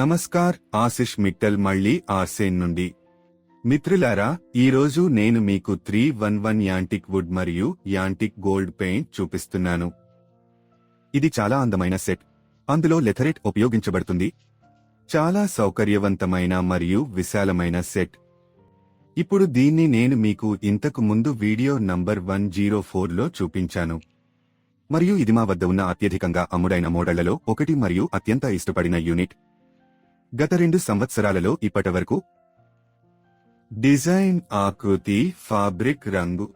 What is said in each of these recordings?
నమస్కార్ ఆశిష్ మిట్టల్ మళ్ళీ ఆర్సేన్ నుండి. మిత్రులారా ఈరోజు నేను మీకు three one one antique wood మరియు యాంటిక్ గోల్డ్ పెయింట్ చూపిస్తున్నాను. ఇది చాలా అందమైన సెట్. అందులో లెథరెట్ ఉపయోగించబడుతుంది. చాలా సౌకర్యవంతమైన మరియు విశాలమైన సెట్. ఇప్పుడు దీన్ని నేను మీకు ఇంతకు ముందు వీడియో నంబర్ వన్ జీరో ఫోర్లో చూపించాను. మరియు ఇది మా వద్ద ఉన్న అత్యధికంగా అమ్ముడైన మోడళ్ళలో ఒకటి మరియు అత్యంత ఇష్టపడిన యూనిట్. గత రెండు సంవత్సరాలలో ఇప్పటివరకు డిజైన్ ఆకృతి ఫాబ్రిక్ రంగు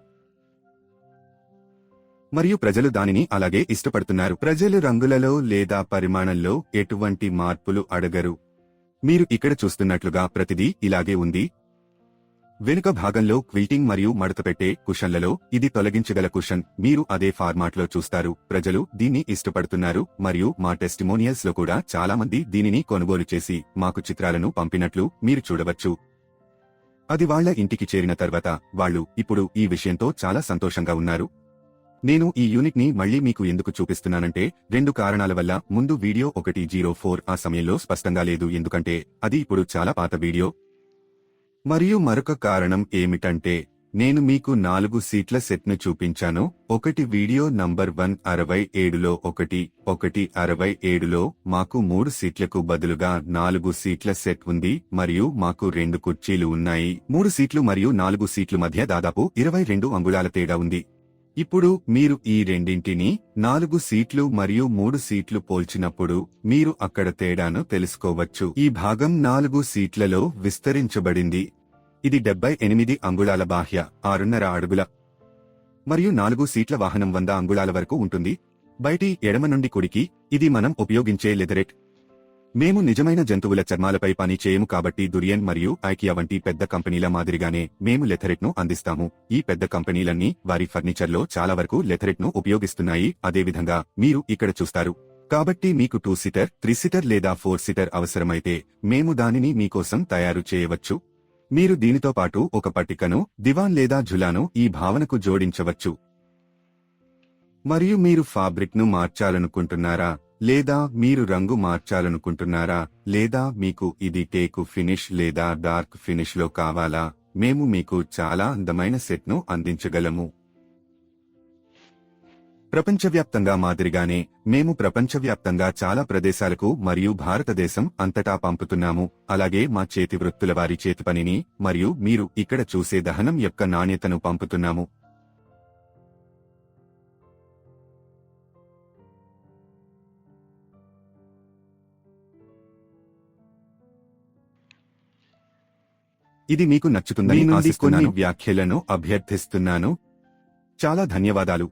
మరియు ప్రజలు దానిని అలాగే ఇష్టపడుతున్నారు. ప్రజలు రంగులలో లేదా పరిమాణంలో ఎటువంటి మార్పులు అడగరు. మీరు ఇక్కడ చూస్తున్నట్లుగా ప్రతిదీ ఇలాగే ఉంది. వెనుక భాగంలో క్విల్టింగ్ మరియు మడతపెట్టే కుషన్లలో ఇది తొలగించగల కుషన్. మీరు అదే ఫార్మాట్లో చూస్తారు. ప్రజలు దీన్ని ఇష్టపడుతున్నారు. మరియు మా టెస్టిమోనియల్స్లో కూడా చాలా మంది దీనిని కొనుగోలు చేసి మాకు చిత్రాలను పంపినట్లు మీరు చూడవచ్చు. అది వాళ్ళ ఇంటికి చేరిన తర్వాత వాళ్ళు ఇప్పుడు ఈ విషయంతో చాలా సంతోషంగా ఉన్నారు. నేను ఈ యూనిట్ని మళ్ళీ మీకు ఎందుకు చూపిస్తున్నానంటే రెండు కారణాల వల్ల ముందు వీడియో ఒకటి జీరో ఫోర్ ఆ సమయంలో స్పష్టంగా లేదు. ఎందుకంటే అది ఇప్పుడు చాలా పాత వీడియో. మరియు మరొక కారణం ఏమిటంటే నేను మీకు నాలుగు సీట్ల సెట్ను చూపించాను. ఒకటి వీడియో నంబర్ వన్ అరవై ఏడులో ఒకటి ఒకటి అరవై ఏడులో మాకు మూడు సీట్లకు బదులుగా నాలుగు సీట్ల సెట్ ఉంది మరియు మాకు రెండు కుర్చీలు ఉన్నాయి. మూడు సీట్లు మరియు నాలుగు సీట్లు మధ్య దాదాపు ఇరవై రెండు అంగుళాల తేడా ఉంది. ఇప్పుడు మీరు ఈ రెండింటిని నాలుగు సీట్లు మరియు మూడు సీట్లు పోల్చినప్పుడు మీరు అక్కడ తేడాను తెలుసుకోవచ్చు. ఈ భాగం నాలుగు సీట్లలో విస్తరించబడింది. ఇది డెబ్బై ఎనిమిది అంగుళాల బాహ్య ఆరున్నర అడుగుల మరియు నాలుగు సీట్ల వాహనం వంద అంగుళాల వరకు ఉంటుంది. బయటి ఎడమ నుండి కుడికి ఇది మనం ఉపయోగించే లెదరెట్. మేము నిజమైన జంతువుల చర్మాలపై పని చేయము కాబట్టి దురియన్ మరియు ఐకియా వంటి పెద్ద కంపెనీల మాదిరిగానే మేము లెథరెట్ను అందిస్తాము. ఈ పెద్ద కంపెనీలన్నీ వారి ఫర్నిచర్లో చాలా వరకు లెథరెట్ను ఉపయోగిస్తున్నాయి. అదేవిధంగా మీరు ఇక్కడ చూస్తారు. కాబట్టి మీకు టూ సీటర్ త్రీ సీటర్ లేదా ఫోర్ సీటర్ అవసరమైతే మేము దానిని మీకోసం తయారు చేయవచ్చు. మీరు దీనితో పాటు ఒక పట్టికను దివాన్ లేదా ఝులాను ఈ భావనకు జోడించవచ్చు. మరియు మీరు ఫాబ్రిక్ను మార్చాలనుకుంటున్నారా? లేదా మీరు రంగు మార్చాలనుకుంటున్నారా లేదా మీకు ఇది టేకు ఫినిష్ లేదా డార్క్ ఫినిష్లో కావాలా మేము మీకు చాలా అందమైన సెట్ను అందించగలము. ప్రపంచవ్యాప్తంగా మాదిరిగానే మేము ప్రపంచవ్యాప్తంగా చాలా ప్రదేశాలకు మరియు భారతదేశం అంతటా పంపుతున్నాము అలాగే మా చేతి వృత్తుల వారి చేతి పనిని మరియు మీరు ఇక్కడ చూసే దహనం యొక్క నాణ్యతను పంపుతున్నాము. ఇది మీకు నచ్చుతుందని ఆశిస్తున్నాను కొన్ని వ్యాఖ్యలను అభ్యర్థిస్తున్నాను. చాలా ధన్యవాదాలు.